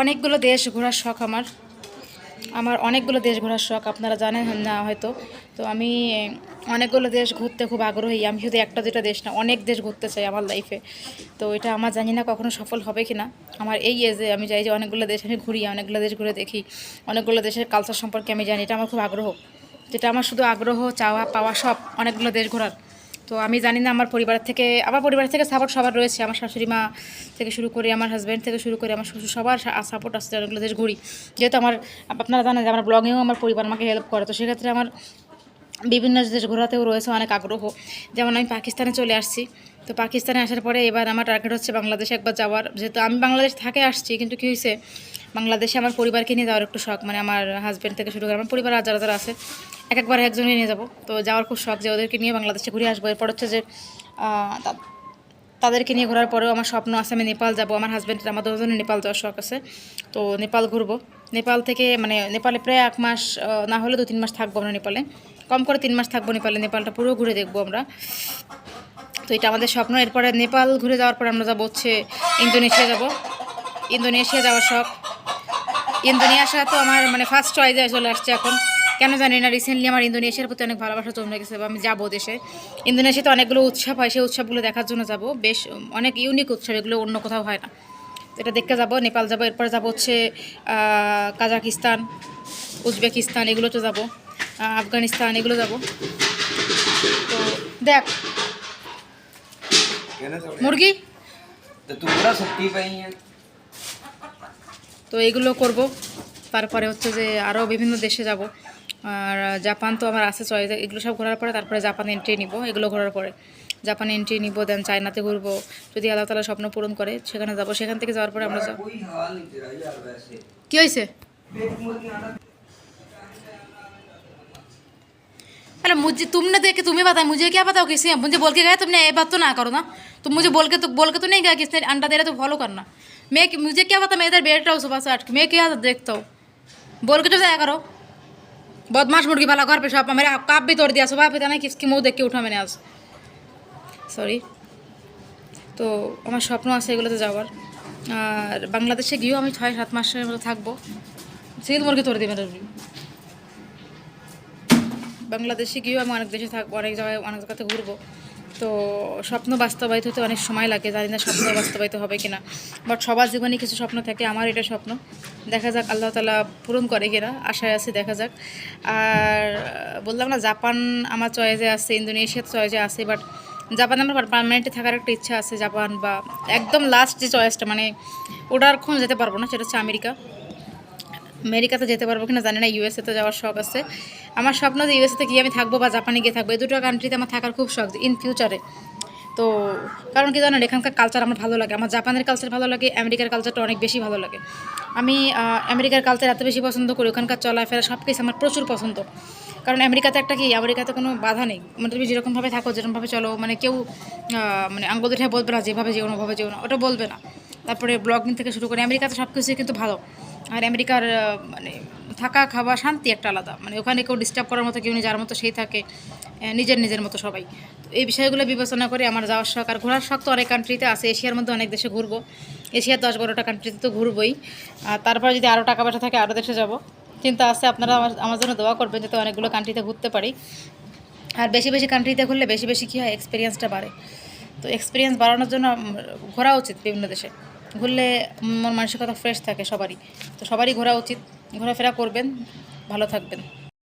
অনেকগুলো দেশ ঘোরার শখ আমার। আমার অনেকগুলো দেশ ঘোরার শখ, আপনারা জানেন না হয়তো। তো আমি অনেকগুলো দেশ ঘুরতে খুব আগ্রহী। আমি শুধু একটা দুটা দেশ না, অনেক দেশ ঘুরতে চাই আমার লাইফে তো এটা আমার জানি না কখনো সফল হবে কি না আমার এই এজে আমি চাই যে অনেকগুলো দেশ আমি ঘুরি, অনেকগুলো দেশ ঘুরে দেখি, অনেকগুলো দেশের কালচার সম্পর্কে আমি জানি। এটা আমার খুব আগ্রহ। যেটা আমার শুধু আগ্রহ, চাওয়া, পাওয়া সব অনেকগুলো দেশ ঘোরার। তো আমি জানি না আমার পরিবার থেকে, আমার পরিবার থেকে সাপোর্ট সবার রয়েছে। আমার শাশুড়ি মা থেকে শুরু করে, আমার হাজব্যান্ড থেকে শুরু করে, আমার শ্বশুর সবার সাপোর্ট আসছে অনেকগুলো দেশ ঘুরি। যেহেতু আমার, আপনারা জানেন যে আমার ব্লগেও আমার পরিবার আমাকে হেল্প করে। তো সেক্ষেত্রে আমার বিভিন্ন দেশ ঘোরাতেও রয়েছে অনেক আগ্রহ। যেমন আমি পাকিস্তানে চলে আসছি। তো পাকিস্তানে আসার পরে এবার আমার টার্গেট হচ্ছে বাংলাদেশে একবার যাওয়ার। যেহেতু আমি বাংলাদেশ থাকে আসছি, কিন্তু কী হয়েছে বাংলাদেশে আমার পরিবারকে নিয়ে যাওয়ার একটু শখ মানে আমার হাজব্যান্ড থেকে শুরু করে আমার পরিবার আর যারা যারা আছে, এক একবার একজনকে নিয়ে যাব। তো যাওয়ার খুব শখ যে ওদেরকে নিয়ে বাংলাদেশে ঘুরে আসব। এরপর হচ্ছে যে তাদেরকে নিয়ে ঘোরার পরেও আমার স্বপ্ন আছে, আমি নেপাল যাব। আমার হাজব্যান্ডের আমার দুজনের নেপাল যাওয়ার শখ আছে। তো নেপাল ঘুরবো। নেপাল থেকে মানে নেপালে প্রায় এক মাস না হলে দু তিন মাস থাকব আমরা নেপালে। কম করে তিন মাস থাকব নেপালে। নেপালটা পুরো ঘুরে দেখব আমরা। তো এটা আমাদের স্বপ্ন। এরপরে নেপাল ঘুরে যাওয়ার পরে আমরা যাব হচ্ছে ইন্দোনেশিয়া যাব। ইন্দোনেশিয়া যাওয়ার শখ। ইন্দোনেশিয়া তো আমার মানে ফার্স্ট চয়েসে চলে আসছে এখন। কেন জানি না রিসেন্টলি আমার ইন্দোনেশিয়ার প্রতি অনেক ভালোবাসা জমে গেছে আমি যাব দেশে। ইন্দোনেশিয়াতে অনেকগুলো উৎসব হয় সেই উৎসবগুলো দেখার জন্য যাব। বেশ অনেক ইউনিক উৎসব এগুলো অন্য কোথাও হয় না। এটা দেখতে যাব নেপাল যাব এরপরে যাব হচ্ছে কাজাকিস্তান উজবেকিস্তান এগুলোতে যাব। আফগানিস্তান এগুলো যাব। তো দেখ। মুরগি? তো এগুলো করব তারপরে হচ্ছে যে আরও বিভিন্ন দেশে যাব আর জাপান তো আমার আছে চয়েস এগুলো সব ঘোরার পরে তারপরে জাপান এন্ট্রি নিব এগুলো ঘোরার পরে জাপান এন্ট্রি নিব দেন চায়নাতে ঘুরবো যদি আল্লাহ তালা স্বপ্ন পূরণ করে সেখানে যাব সেখান থেকে যাওয়ার পরে আমরা যাব कोई हाल नहीं तेरा यार वैसे কী হয়েছে पेट मुर्गी आना अरे मुझे तुमने देख के तुम्हें पता है मुझे क्या पता हो किसी मुझे बोल के गया तुमने ये बात तो ना करो ना तुम मुझे बोल के तो बोल के तो नहीं गया किसने अंडा दे रहा तो फॉलो करना मैं मुझे क्या पता मैं इधर बैठ रहा हूँ सुबह से आठ के मैं क्या देखता हूँ बोल के तो जाया करो बदमाश मुर्गी वाला घर पे शॉप मेरा काप भी तोड़ दिया सुबह पता नहीं किसकी मुंह देख के उठा मैंने आज সরি তো আমার স্বপ্ন আছে এগুলোতে যাওয়ার আর বাংলাদেশে গিয়েও আমি ছয় সাত মাসের মতো থাকবো সিল মুরগি তোর দিবেন বাংলাদেশে গিয়েও আমি অনেক দেশে থাকবো অনেক জায়গায় অনেক জায়গাতে ঘুরবো তো স্বপ্ন বাস্তবায়িত হতে অনেক সময় লাগে, জানি না স্বপ্ন বাস্তবায়িত হবে কিনা। বাট সবার জীবনে কিছু স্বপ্ন থাকে, আমার এটা স্বপ্ন। দেখা যাক, আল্লাহ তালা পূরণ করে কিনা, আশায় আছে দেখা যাক। আর, বললাম না, জাপান আমার চয়েসে আছে, ইন্দোনেশিয়ার চয়েসে আছে বাট জাপানে আমার পারমানেন্টে থাকার একটা ইচ্ছা আছে, জাপান বা একদম লাস্ট যে চয়েসটা মানে ওটার এখন যেতে পারব না, সেটা হচ্ছে আমেরিকা। আমেরিকাতে যেতে পারব কিনা জানি না ইউএসএতে যাওয়ার শখ আছে। আমার স্বপ্ন যে ইউএসএতে গিয়ে আমি থাকব বা জাপানে গিয়ে থাকব, এই দুটো কান্ট্রিতে আমার থাকার খুব শখ ইন ফিউচারে তো কারণ কি জানেন, এখানকার কালচার আমার ভালো লাগে। আমার জাপানের কালচার ভালো লাগে, আমেরিকার কালচারটা অনেক বেশি ভালো লাগে। আমি আমেরিকার কালচার এত বেশি পছন্দ করি, ওখানকার চলাফেরা সব কিছু আমার প্রচুর পছন্দ। কারণ আমেরিকাতে একটা কি, আমেরিকাতে কোনো বাধা নেই। মানে তুমি যেরকমভাবে থাকো, যেরকমভাবে চলো মানে কেউ মানে আঙ্গুল উঠে বলবে না, যেভাবে যেও না, ওভাবে যেও না, ওটা বলবে না। তারপরে ব্লগিং থেকে শুরু করে আমেরিকাতে সব কিছুই কিন্তু ভালো। আর আমেরিকার মানে থাকা, খাওয়া, শান্তি একটা আলাদা। মানে ওখানে কেউ ডিস্টার্ব করার মতো কেউ যার মতো সেই থাকে নিজের নিজের মতো সবাই। তো এই বিষয়গুলো বিবেচনা করে আমার যাওয়ার শখ, আর ঘোরার শখ তো অনেক কান্ট্রিতে আছে। এশিয়ার মধ্যে অনেক দেশে ঘুরবো। এশিয়ার দশ বারোটা কান্ট্রিতে তো ঘুরবোই। আর তারপরে যদি আরও টাকা পয়সা থাকে আরও দেশে যাব। চিন্তা আছে, আপনারা আমার আমার জন্য দোয়া করবেন যাতে অনেকগুলো কান্ট্রিতে ঘুরতে পারি। আর বেশি বেশি কান্ট্রিতে ঘুরলে বেশি বেশি কী হয় এক্সপিরিয়েন্সটা বাড়ে। তো এক্সপিরিয়েন্স বাড়ানোর জন্য ঘোরা উচিত বিভিন্ন দেশে। ঘুরলে মন মানসিকতা ফ্রেশ থাকে সবারই। তো সবারই ঘোরা উচিত। ঘোরাফেরা করবেন ভালো থাকবেন।